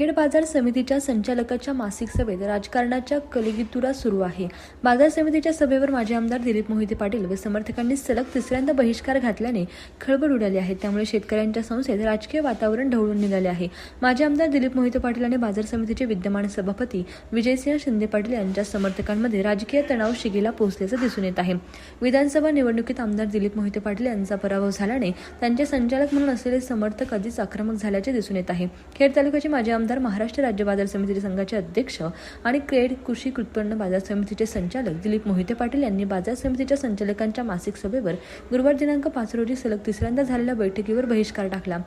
खेड बाजार समितीच्या संचालकाच्या मासिक सभेत राजकारणाच्या कलिगितुरा सुरू आहे. बाजार समितीच्या सभेवर माजी आमदार दिलीप मोहिते पाटील व समर्थकांनी सलग तिसऱ्यांदा बहिष्कार घातल्याने खळबळ उडाली आहे. त्यामुळे शेतकऱ्यांच्या संस्थेत राजकीय वातावरण ढवळून निघाले आहे. माजी आमदार दिलीप मोहिते पाटील आणि बाजार समितीचे विद्यमान सभापती विजयसिंह शिंदे पाटील यांच्या समर्थकांमध्ये राजकीय तणाव शिगेला पोहोचल्याचं दिसून येत आहे. विधानसभा निवडणुकीत आमदार दिलीप मोहिते पाटील यांचा पराभव झाल्याने त्यांचे संचालक म्हणून असलेले समर्थक आधीच आक्रमक झाल्याचे दिसून येत आहे. खेड तालुक्याचे माजी आमदार महाराष्ट्र राज्य बाजार समिती संघाचे अध्यक्ष आणि क्रेड कृषी उत्पन्न बाजार समितीचे संचालक दिलीप मोहिते पाटील यांनी बाजार समितीच्या संचालकांच्या मासिक सभेवर गुरुवार दिनांक पाच रोजी सलग तिसऱ्यांदा झालेल्या बैठकीवर बहिष्कार टाकला.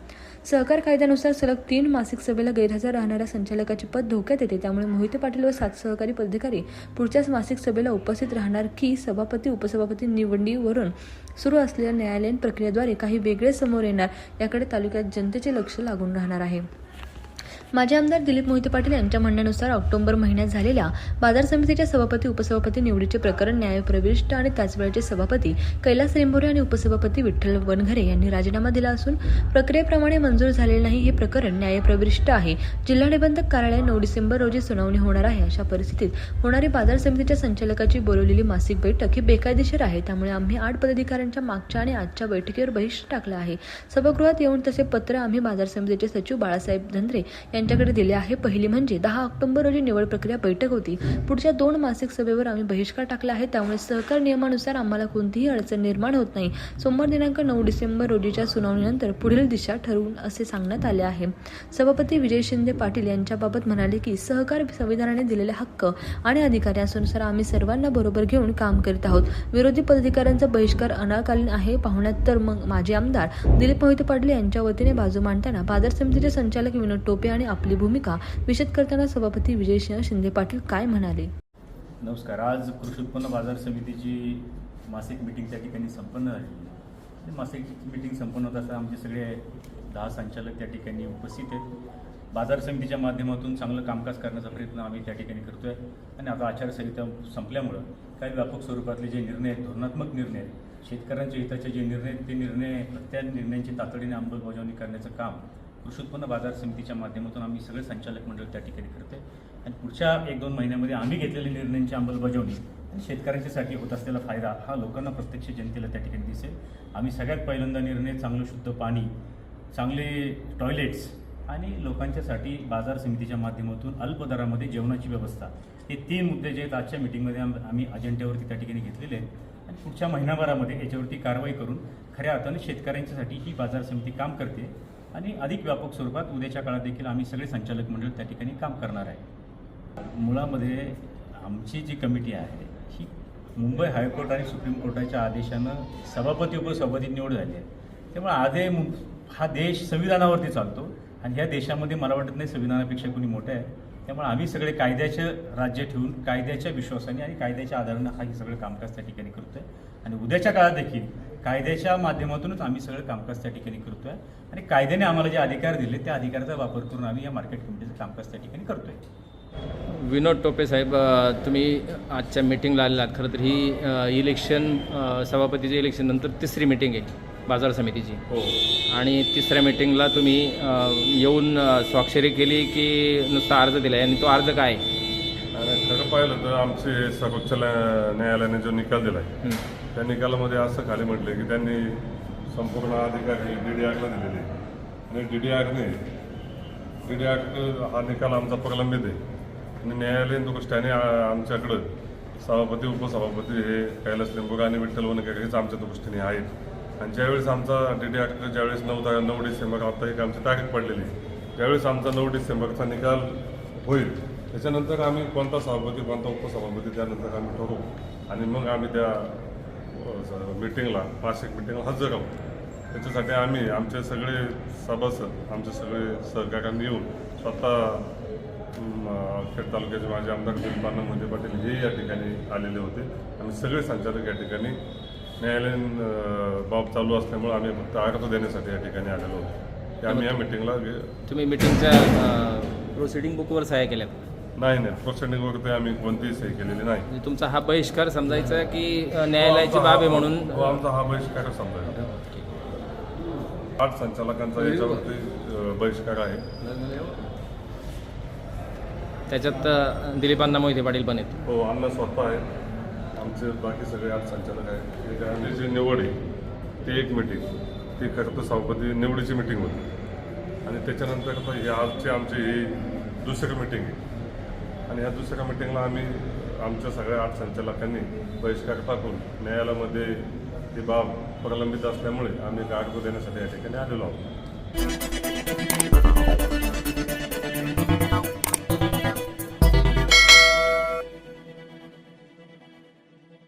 सहकार कायद्यानुसार सलग तीन मासिक सभेला गैरहजर राहणाऱ्या संचालकाचे पद धोक्यात येते त्यामुळे मोहिते पाटील व सात सहकारी पदाधिकारी पुढच्याच मासिक सभेला उपस्थित राहणार की सभापती उपसभापती निवडीवरून सुरू असलेल्या न्यायालयीन प्रक्रियेद्वारे काही वेगळे समोर येणार याकडे तालुक्यात जनतेचे लक्ष लागून राहणार आहे. माजी आमदार दिलीप मोहिते पाटील यांच्या म्हणण्यानुसार ऑक्टोबर महिन्यात झालेल्या बाजार समितीच्या सभापती उपसभापती निवडीचे प्रकरण न्यायप्रविष्ट आणि त्याच वेळेचे सभापती कैलास रेंबोरे आणि उपसभापती विठ्ठल वनघरे यांनी राजीनामा दिला असून प्रक्रियेप्रमाणे मंजूर झालेले नाही हे प्रकरण न्यायप्रविष्ट आहे. जिल्हा निबंधक कार्यालय नऊ डिसेंबर रोजी सुनावणी होणार आहे. अशा परिस्थितीत होणारी बाजार समितीच्या संचालकाची बोलवलेली मासिक बैठक ही बेकायदेशीर आहे. त्यामुळे आम्ही आठ पदाधिकाऱ्यांच्या मागच्या आणि आजच्या बैठकीवर बहिष्ठ टाकला आहे. सभागृहात येऊन तसे पत्र आम्ही बाजार समितीचे सचिव बाळासाहेब धंद्रे यांच्याकडे दिले आहे. पहिली म्हणजे दहा ऑक्टोबर रोजी निवड प्रक्रिया बैठक होती. पुढच्या दोन मासिक सभेवर आम्ही बहिष्कार टाकला आहे. त्यामुळे सहकार नियमानुसार आम्हाला कोणतीही अडचण निर्माण होत नाही. सोमवार दिनांक नऊ डिसेंबर रोजीच्या सुनावणीनंतर पुढील दिशा ठरवून असे सांगण्यात आले आहे. सभापती विजय शिंदे पाटील यांच्याबाबत म्हणाले की सहकार संविधानाने दिलेले हक्क आणि अधिकार यानुसार आम्ही सर्वांना बरोबर घेऊन काम करीत आहोत. विरोधी पदाधिकाऱ्यांचा बहिष्कार अनाकालीन आहे. पाहुण्यात तर मग माजी आमदार दिलीप मोहिते पाटील यांच्या वतीने बाजू मांडताना बाजार समितीचे संचालक विनोद टोपे आणि आपली भूमिका विशद करताना सभापती विजयसिंह शिंदे पाटील काय म्हणाले? नमस्कार. आज कृषी उत्पन्न बाजार समितीची मासिक मिटिंग त्या ठिकाणी संपन्न झाली. मासिक मिटिंग संपन्न होत असताना आमचे सगळे दहा संचालक त्या ठिकाणी उपस्थित आहेत. बाजार समितीच्या माध्यमातून चांगलं कामकाज करण्याचा प्रयत्न आम्ही त्या ठिकाणी करतो आहे आणि आता आचारसंहिता संपल्यामुळं काही व्यापक स्वरूपातले जे निर्णय आहेत धोरणात्मक निर्णय आहेत शेतकऱ्यांच्या हिताचे जे निर्णय आहेत ते निर्णय त्या निर्णयांची तातडीने अंमलबजावणी करण्याचं काम कृषी उत्पन्न बाजार समितीच्या माध्यमातून आम्ही सगळे संचालक मंडळ त्या ठिकाणी करते आणि पुढच्या एक दोन महिन्यामध्ये आम्ही घेतलेल्या निर्णयांची अंमलबजावणी आणि शेतकऱ्यांच्यासाठी होत असलेला फायदा हा लोकांना प्रत्यक्ष जनतेला त्या ठिकाणी दिसेल. आम्ही सगळ्यात पहिल्यांदा निर्णय चांगलं शुद्ध पाणी चांगले टॉयलेट्स आणि लोकांच्यासाठी बाजार समितीच्या माध्यमातून अल्प दरामध्ये जेवणाची व्यवस्था हे तीन मुद्दे जे आहेत आजच्या मिटिंगमध्ये आम्ही अजेंड्यावरती त्या ठिकाणी घेतलेले आहेत. आणि पुढच्या महिनाभरामध्ये याच्यावरती कारवाई करून खऱ्या अर्थाने शेतकऱ्यांच्यासाठी ही बाजार समिती काम करते. आणि अधिक व्यापक स्वरूपात उद्याच्या काळात देखील आम्ही सगळे संचालक मंडळ त्या ठिकाणी काम करणार आहे. मुळामध्ये आमची जी कमिटी आहे ही मुंबई हायकोर्ट आणि सुप्रीम कोर्टाच्या आदेशानं सभापती उपसभापती निवड झाली आहे. त्यामुळे आधे मु- हा देश संविधानावरती चालतो आणि ह्या देशामध्ये मला वाटत नाही संविधानापेक्षा कोणी मोठं आहे. त्यामुळे आम्ही सगळे कायद्याचं राज्य ठेवून कायद्याच्या विश्वासाने आणि कायद्याच्या आधारानं हा हे सगळं कामकाज त्या ठिकाणी करतोय. आणि उद्याच्या काळात देखील कायद्याच्या माध्यमातूनच आम्ही सगळं कामकाज त्या ठिकाणी करतोय. आणि कायद्याने आम्हाला जे अधिकार दिले त्या अधिकाराचा वापर करून आम्ही या मार्केट कमिटीचं कामकाज त्या ठिकाणी करतोय. विनोद टोपे साहेब तुम्ही आजच्या मिटिंगला आलेला आहात खरं तर ही इलेक्शन अ, सभापतीचे इलेक्शन नंतर तिसरी मिटिंग आहे बाजार समितीची. हो. आणि तिसऱ्या मिटिंगला तुम्ही येऊन स्वाक्षरी केली की नुसता अर्ज दिला आणि तो अर्ज काय? आहे? खरं पाहिलं तर आमचे सर्वोच्च न्या- न्यायालयाने जो निकाल दिलाय हं. त्या निकालामध्ये असं खाली म्हटलं की त्यांनी संपूर्ण अधिकारी डी डी आरला दिलेले आणि डी डी आरने डी डी आर हा निकाल आमचा प्रलंबित आहे. आणि न्यायालयीन दृष्ट्याने आमच्याकडं सभापती उपसभापती हे कैलास लिंबोग आणि विठ्ठल वनकर हेच आमच्या दृष्टीने आहेत आणि ज्यावेळेस आमचा डी डी आर ज्यावेळेस नऊ नऊ डिसेंबर आता एक आमची तारीख पडलेली आहे. ज्यावेळेस आमचा नऊ डिसेंबरचा निकाल होईल त्याच्यानंतर आम्ही कोणता सभापती कोणता उपसभापती त्यानंतर आम्ही ठरवू आणि मग आम्ही त्या मिटिंगला मासिक मिटिंगला हजर राहू त्याच्यासाठी आम्ही आमचे सगळे सभासद आमचे सगळे सहकार्यांनी येऊन स्वतः खेड तालुक्याचे माझे आमदार दिलपाना मोहिते पाटील हे या ठिकाणी आलेले होते. आम्ही सगळे संचालक या ठिकाणी. न्यायालयीन बाब चालू असल्यामुळे आम्ही फक्त अर्ज देण्यासाठी या ठिकाणी आलेलो होतो. आम्ही या मिटिंगला तुम्ही मिटिंगच्या प्रोसिडिंग बुकवर सह्या केल्यात? नाही नाही. प्रोसिडिंगवरती आम्ही कोणतीही सही केलेली नाही. म्हणजे तुमचा हा बहिष्कार समजायचा की न्यायालयाची बाब आहे म्हणून? हो, आमचा हा बहिष्कार समजायचा. आठ संचालकांचा याच्यावरती बहिष्कार आहे. त्याच्यात दिलीपांना मोहिते पाटील पण आहेत. हो अण्णा स्वतः आहेत. आमचे बाकी सगळे आठ संचालक आहेत. एक जी निवड आहे ती एक मिटिंग ती खरं तर सभापती निवडीची मिटिंग होती. आणि त्याच्यानंतर आता ही आजची आमची ही दुसरी मिटिंग आहे. आणि ह्या दुसऱ्या मिटिंगला आम्ही आमच्या सगळ्या आठ संचालकांनी बहिष्कार टाकून न्यायालयामध्ये ही बाब प्रलंबित असल्यामुळे आम्ही गाडगो देण्यासाठी या ठिकाणी आलेलो आहोत.